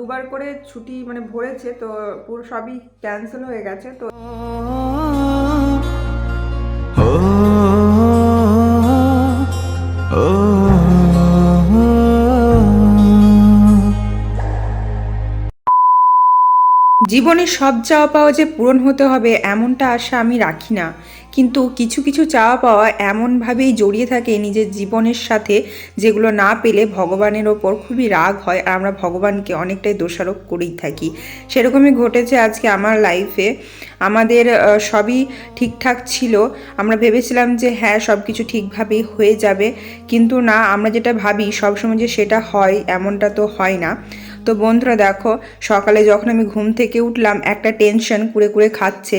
দুবার করে ছুটি মানে ভরেছে তো পুরো সবই ক্যান্সেল হয়ে গেছে তো জীবনে সব চাওয়া পাওয়া যে পূরণ হতে হবে এমনটা আশা আমি রাখি না। কিন্তু কিছু কিছু চাওয়া পাওয়া এমনভাবেই জড়িয়ে থাকে নিজের জীবনের সাথে যেগুলো না পেলে ভগবানের ওপর খুবই রাগ হয় আর আমরা ভগবানকে অনেকটাই দোষারোপ করেই থাকি। সেরকমই ঘটেছে আজকে আমার লাইফে আমাদের সবই ঠিকঠাক ছিল। আমরা ভেবেছিলাম যে হ্যাঁ সব কিছু ঠিকভাবেই হয়ে যাবে। কিন্তু না, আমরা যেটা ভাবি সবসময় যে সেটা হয়, এমনটা তো হয় না। তো বন্ধুরা দেখো, সকালে যখন আমি ঘুম থেকে উঠলাম, একটা টেনশন কুড়ে কুড়ে খাচ্ছে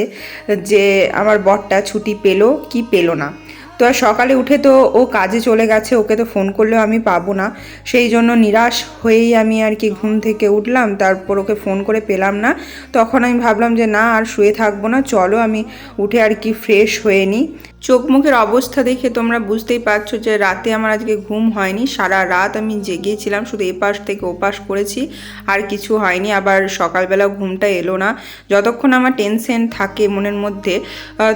যে আমার বরটা ছুটি পেল কি পেল না। তো আর সকালে উঠে তো ও কাজে চলে গেছে, ওকে তো ফোন করলেও আমি পাবো না। সেই জন্য নিরাশ হয়েই আমি আর কি ঘুম থেকে উঠলাম, তারপর ওকে ফোন করে পেলাম না। তখন আমি ভাবলাম যে না, আর শুয়ে থাকব না, চলো আমি উঠে আর কি ফ্রেশ হয়ে নিই। চোখ মুখের অবস্থা দেখে তোমরা বুঝতেই পারছ যে রাতে আমার আজকে ঘুম হয়নি। সারা রাত আমি জেগেছিলাম, শুধু এপাশ থেকে ওপাশ করেছি, আর কিছু হয়নি। আবার সকালবেলা ঘুমটা এলো না। যতক্ষণ আমার টেনশন থাকে মনের মধ্যে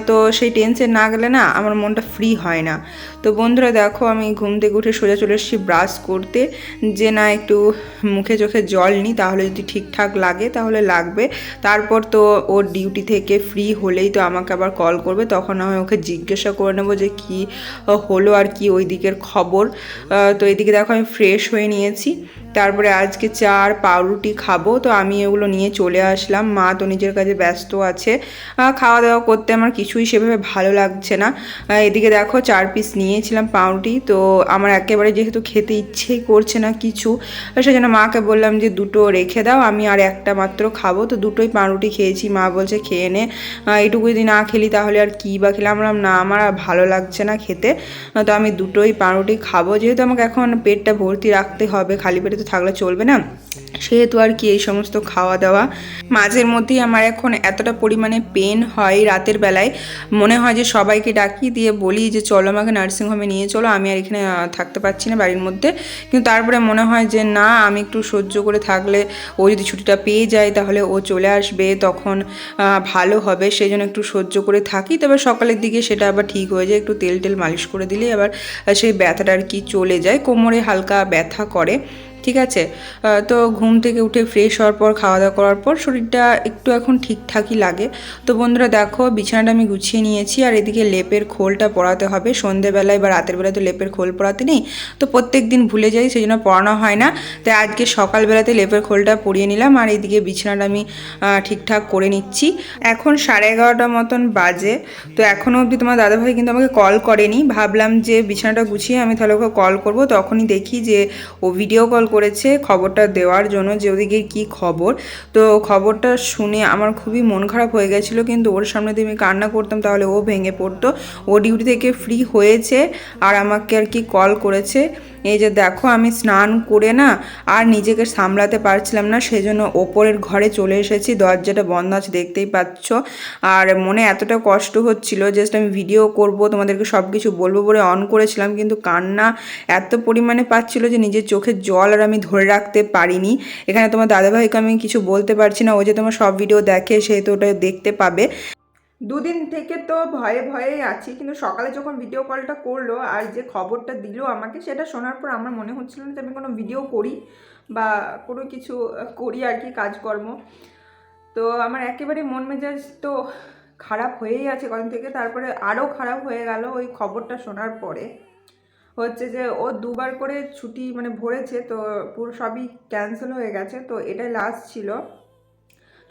তো সেই টেনশন না গেলে না আমার মনটা ফ্রি হয় না। তো বন্ধুরা দেখো, আমি ঘুম থেকে উঠে সোজা চলে এসেছি ব্রাশ করতে। যে না একটু মুখে চোখে জল নিই, তাহলে যদি ঠিকঠাক লাগে তাহলে লাগবে। তারপর তো ওর ডিউটি থেকে ফ্রি হলেই তো আমাকে আবার কল করবে, তখন আমি ওকে জিজ্ঞাসা করে নেব যে কি হলো আর কি ওই দিকের খবর। তো এদিকে দেখো আমি ফ্রেশ হয়ে নিয়েছি। তারপরে আজকে চা আর পাউরুটি খাব। তো আমি এগুলো নিয়ে চলে আসলাম। মা তো নিজের কাজে ব্যস্ত আছে। খাওয়া দাওয়া করতে আমার কিছুই সেভাবে ভালো লাগছে না। এদিকে দেখো চার পিস নিয়েছিলাম পাউরুটি। তো আমার একেবারে যেহেতু খেতে ইচ্ছেই করছে না কিছু সেজন্য মাকে বললাম যে দুটো রেখে দাও আমি আর একটা মাত্র খাব। তো দুটোই পাউরুটি খেয়েছি। মা বলছে খেয়ে নে। আহ, এইটুকু যদি না খেলি তাহলে আর কী বা খেলাম? না আমার আর ভালো লাগছে না খেতে। তো আমি দুটোই পাউরুটি খাব। যেহেতু আমাকে এখন পেটটা ভর্তি রাখতে হবে, খালি পেটে তো থাকলে চলবে না, সেহেতু আর কি এই সমস্ত খাওয়া দাওয়া মাঝের মধ্যেই আমার এখন এতটা পরিমাণে পেন হয় রাতের বেলায়। মনে হয় যে সবাইকে ডাকি দিয়ে বলি যে, চলো আমাকে নার্সিংহোমে নিয়ে চলো, আমি আর এখানে থাকতে পারছি না বাড়ির মধ্যে। কিন্তু তারপরে মনে হয় যে, না, আমি একটু সহ্য করে থাকলে ও যদি ছুটিটা পেয়ে যায়, তাহলে ও চলে আসবে, তখন ভালো হবে। সেই জন্য একটু সহ্য করে থাকি। তবে সকালের দিকে সেটা আবার ঠিক হয়ে যায়, একটু তেল টেল মালিশ করে দিলেই আবার সেই ব্যথাটা আর কি চলে যায়। কোমরে হালকা ব্যথা করে। ঠিক আছে? তো ঘুম থেকে উঠে ফ্রেশ হওয়ার পর খাওয়া দাওয়া করার পর শরীরটা একটু এখন ঠিকঠাকই লাগে। তো বন্ধুরা দেখো, বিছানাটা আমি গুছিয়ে নিয়েছি আর এদিকে লেপের খোলটা পড়াতে হবে। সন্ধেবেলায় বা রাতের বেলায় তো লেপের খোল পড়াতে নেই। তো প্রত্যেক দিন ভুলে যাই, সেই জন্য পড়ানো হয় না। তাই আজকে সকালবেলাতে লেপের খোলটা পরিয়ে নিলাম আর এদিকে বিছানাটা আমি ঠিকঠাক করে নিচ্ছি। এখন সাড়ে এগারোটা মতন বাজে। তো এখনও অবধি তোমার দাদাভাই কিন্তু আমাকে কল করেনি। ভাবলাম যে বিছানাটা গুছিয়ে আমি তাহলে ওকে কল করব। তখনই দেখি যে ও ভিডিও কল করেছে খবরটা দেওয়ার জন্য যে ওদিকে কি খবর। তো খবরটা শুনে আমার খুবই মন খারাপ হয়ে গেছিল, কিন্তু ওর সামনে দিয়ে আমি কান্না করতাম, তাহলে ও ভেঙে পড়তো। ও ডিউটি থেকে ফ্রি হয়েছে আর আমাকে আর কি কল করেছে। এই যে দেখো, আমি স্নান করে না আর নিজেকে সামলাতে পারছিলাম না সেই জন্য ওপরের ঘরে চলে এসেছি, দরজাটা বন্ধ আছে, দেখতেই পাচ্ছ। আর মনে এতটা কষ্ট হচ্ছিল জাস্ট আমি ভিডিও করব, তোমাদেরকে সব কিছু বলব বলে অন করেছিলাম, কিন্তু কান্না এত পরিমাণে পাচ্ছিল যে নিজের চোখের জল আর আমি ধরে রাখতে পারিনি। এখানে তোমার দাদাভাইকে আমি কিছু বলতে পারছি না। ও যে তোমার সব ভিডিও দেখে সেহেতু ওটা দেখতে পাবে। দুদিন থেকে তো ভয়ে ভয়েই আছি, কিন্তু সকালে যখন ভিডিও কলটা করল আর যে খবরটা দিল আমাকে, সেটা শোনার পর আমার মনে হচ্ছিল না যে আমি কোনো ভিডিও করি বা কোনো কিছু করি আর কি কাজকর্ম। তো আমার একেবারে মন মেজাজ তো খারাপ হয়েই আছে কদিন থেকে, তারপরে আরও খারাপ হয়ে গেল ওই খবরটা শোনার পরে। হচ্ছে যে ও দুবার করে ছুটি মানে ভরেছে, তো পুরো সবই ক্যান্সেল হয়ে গেছে, তো এটাই লাস্ট ছিল।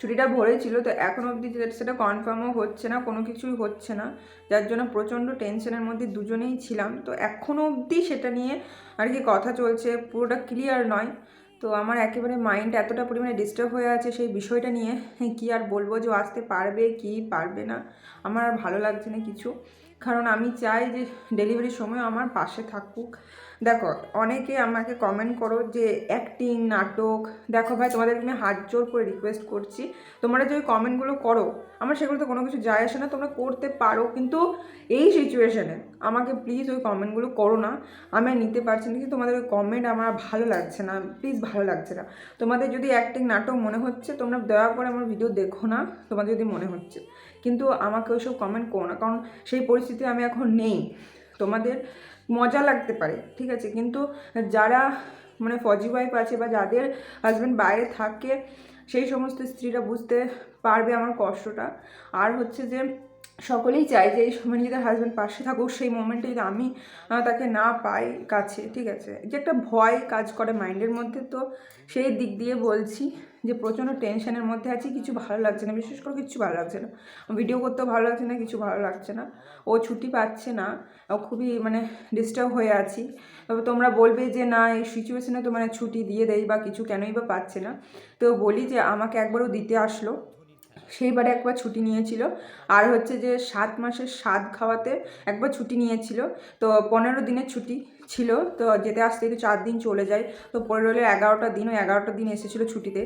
ছুটিটা ভরেছিল, তো এখন অবধি সেটা কনফার্মও হচ্ছে না, কোনো কিছুই হচ্ছে না। যার জন্য প্রচণ্ড টেনশনের মধ্যে দুজনেই ছিলাম। তো এখনও অবধি সেটা নিয়ে আর কি কথা চলছে, পুরোটা ক্লিয়ার নয়। তো আমার একেবারে মাইন্ড এতটা পরিমাণে ডিস্টার্ব হয়ে আছে সেই বিষয়টা নিয়ে। কি আর বলব যে আসতে পারবে কি পারবে না, আমার আর ভালো লাগছে না কিছু। কারণ আমি চাই যে ডেলিভারির সময় আমার পাশে থাকুক। দেখো, অনেকে আমাকে কমেন্ট করো যে অ্যাক্টিং নাটক। দেখো ভাই তোমাদের আমি হাত জোর করে রিকোয়েস্ট করছি। তোমরা যে ওই কমেন্টগুলো করো, আমার সেগুলোতে কোনো কিছু যায় আসে না, তোমরা করতে পারো। কিন্তু এই সিচুয়েশনে আমাকে প্লিজ ওই কমেন্টগুলো করো না। আমি নিতে পারছি না। কিন্তু তোমাদের ওই কমেন্ট আমার ভালো লাগছে না প্লিজ ভালো লাগছে না। তোমাদের যদি অ্যাক্টিং নাটক মনে হচ্ছে, তোমরা দয়া করে আমার ভিডিও দেখো না, তোমাদের যদি মনে হচ্ছে। কিন্তু আমাকে ওইসব কমেন্ট করো না, কারণ সেই পরিস্থিতি আমি এখন নেই। তোমাদের মজা লাগতে পারে, ঠিক আছে? কিন্তু যারা মানে ফজি ওয়াইফ আছে বা যাদের হাজব্যান্ড বাইরে থাকে, সেই সমস্ত স্ত্রীরা বুঝতে পারবে আমার কষ্টটা। আর হচ্ছে যে সকলেই চায় যে এই সময় নিজেদের হাজব্যান্ড পাশে থাকুক, সেই মোমেন্টে যদি আমি তাকে না পাই কাছে, ঠিক আছে? যে একটা ভয় কাজ করে মাইন্ডের মধ্যে তো সেই দিক দিয়ে বলছি যে প্রচণ্ড টেনশনের মধ্যে আছি, কিছু ভালো লাগছে না, বিশেষ করে কিছু ভালো লাগছে না। ভিডিও করতেও ভালো লাগছে না, কিছু ভালো লাগছে না। ও ছুটি পাচ্ছে না, ও খুবই মানে ডিস্টার্ব হয়ে আছি। তবে তোমরা বলবে যে, না, এই সিচুয়েশনে তো মানে ছুটি দিয়ে দেয় বা কিছু কেনই বা পাচ্ছে না। তো বলি যে, আমাকে একবারও দিতে আসলো। সেইবারে একবার ছুটি নিয়েছিল। আর হচ্ছে যে সাত মাসের স্বাদ খাওয়াতে একবার ছুটি নিয়েছিল। তো পনেরো দিনের ছুটি। ছিল, তো যেতে আসতে তো চার দিন চলে যায়। তো পনেরো হলে এগারোটা দিন, ওই এগারোটা দিন এসেছিল ছুটিতে।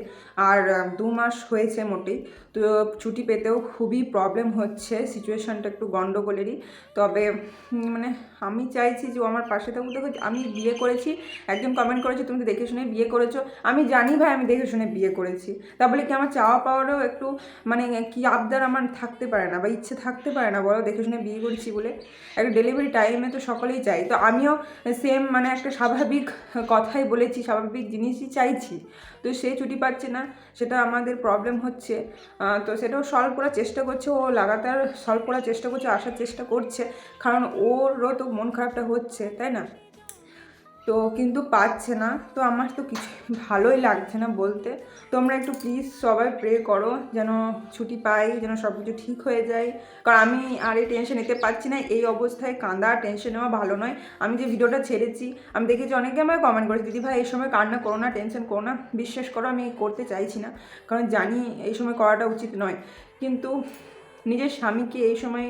আর দু মাস হয়েছে মোটেই। তো ছুটি পেতেও খুবই প্রবলেম হচ্ছে সিচুয়েশানটা একটু গণ্ডগোলেরই তবে মানে আমি চাইছি যে আমার পাশে থাকুক, দেখো আমি বিয়ে করেছি, একজন কমেন্ট করেছে, তুমি দেখে শুনে বিয়ে করেছ? আমি জানি ভাই, আমি দেখে শুনে বিয়ে করেছি। তা বলে কি আমার চাওয়া পাওয়ারও একটু মানে কি আবদার আমার থাকতে পারে না, বা ইচ্ছে থাকতে পারে না, বলো দেখে শুনে বিয়ে করেছি বলে। একটা ডেলিভারি টাইমে তো সকলেই চাই তো আমিও সেম মানে একটা স্বাভাবিক কথাই বলেছি, স্বাভাবিক জিনিসই চাইছি। তো সে ছুটি পাচ্ছে না, সেটা আমাদের প্রবলেম হচ্ছে। তো সেটাও সলভ করার চেষ্টা করছে, ও লাগাতার সলভ করার চেষ্টা করছে, আসার চেষ্টা করছে, কারণ ওরও তো মন খারাপটা হচ্ছে, তাই না? তো কিন্তু পাচ্ছে না। তো আমার তো কিছু ভালোই লাগছে না বলতে। তোমরা একটু প্লিজ সবাই প্রে করো যেন ছুটি পাই, যেন সব কিছু ঠিক হয়ে যায়। কারণ আমি আর এই টেনশন নিতে পারছি না, এই অবস্থায় কান্দা টেনশন নেওয়া ভালো নয়। আমি যে ভিডিওটা ছেড়েছি, আমি দেখেছি অনেকে আমায় কমেন্ট করেছে, দিদি ভাই, এই সময় কান্না করো না টেনশন করো না, বিশ্বাস করো, আমি করতে চাইছি না। কারণ জানি এই সময় করাটা উচিত নয়। কিন্তু নিজের স্বামীকে এই সময়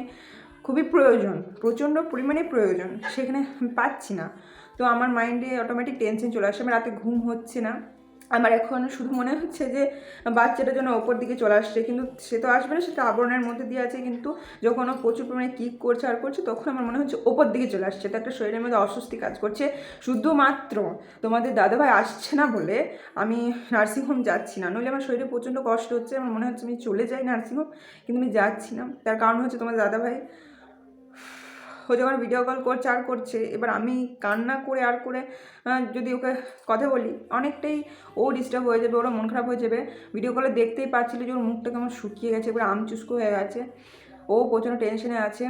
খুবই প্রয়োজন, প্রচণ্ড পরিমাণে প্রয়োজন, সেখানে পাচ্ছি না। তো আমার মাইন্ডে অটোমেটিক টেনশন চলে আসে, আমার রাতে ঘুম হচ্ছে না। আমার এখন শুধু মনে হচ্ছে যে, বাচ্চাটা যেন ওপর দিকে চলে আসছে, কিন্তু সে তো আসবে না সেটা আবরণের মধ্যে দিয়ে আছে, কিন্তু যখন ও প্রচুর পরিমাণে কিক করছে আর করছে, তখন আমার মনে হচ্ছে ওপর দিকে চলে আসছে। তো একটা শরীরের মধ্যে অস্বস্তি কাজ করছে। শুধুমাত্র তোমাদের দাদাভাই আসছে না বলে আমি নার্সিংহোম যাচ্ছি না। নইলে আমার শরীরে প্রচণ্ড কষ্ট হচ্ছে, আমার মনে হচ্ছে আমি চলে যাই নার্সিংহোম কিন্তু আমি যাচ্ছি না। তার কারণ হচ্ছে তোমাদের দাদাভাই ও যখন ভিডিও কল করছে, আর করছে। এবার আমি কান্না করে, আর করে যদি ওকে কথা বলি, অনেকটাই ও ডিস্টার্ব হয়ে যাবে ওরা মন খারাপ হয়ে যাবে। ভিডিও কলে দেখতেই পাচ্ছিল যে ওর মুখটা কেমন শুকিয়ে গেছে এবার আমচুস্কো হয়ে গেছে। ও প্রচণ্ড টেনশনে আছে।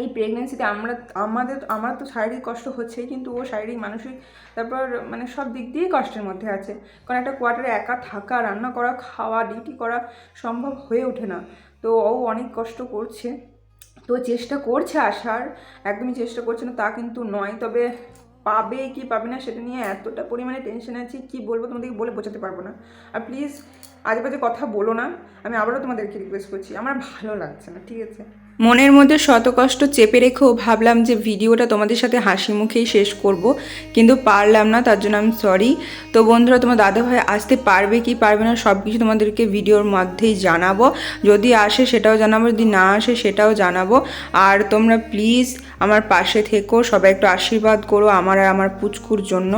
এই প্রেগনেন্সিতে আমরা, আমাদের, আমার তো শারীরিক কষ্ট হচ্ছেই, কিন্তু ও শারীরিক, মানসিক, তারপর মানে সব দিক দিয়েই কষ্টের মধ্যে আছে। কারণ একটা কোয়ার্টারে একা থাকা, রান্না করা, খাওয়া ডিউটি করা সম্ভব হয়ে ওঠে না। তো ও অনেক কষ্ট করছে। তো চেষ্টা করছে আসার, একদমই চেষ্টা করছে না, তা কিন্তু নয়। তবে পাবে কি পাবে না সেটা নিয়ে এতটা পরিমাণে টেনশন আছে, কি বলব তোমাদেরকে বলে বোঝাতে পারব না। আর প্লিজ আজে বাজে কথা বলো না, আমি আবারও তোমাদেরকে রিকোয়েস্ট করছি, আমার ভালো লাগছে না, ঠিক আছে? মনের মধ্যে শত কষ্ট চেপে রেখেও ভাবলাম যে ভিডিওটা তোমাদের সাথে হাসি মুখেই শেষ করব, কিন্তু পারলাম না, তার জন্য আমি সরি তো বন্ধুরা, তোমার দাদাভাই আসতে পারবে কি পারবে না সব কিছু তোমাদেরকে ভিডিওর মধ্যেই জানাব। যদি আসে সেটাও জানাব, যদি না আসে সেটাও জানাব। আর তোমরা প্লিজ আমার পাশে থেকো, সবাই একটু আশীর্বাদ করো আমার আর আমার পুচকুর জন্য।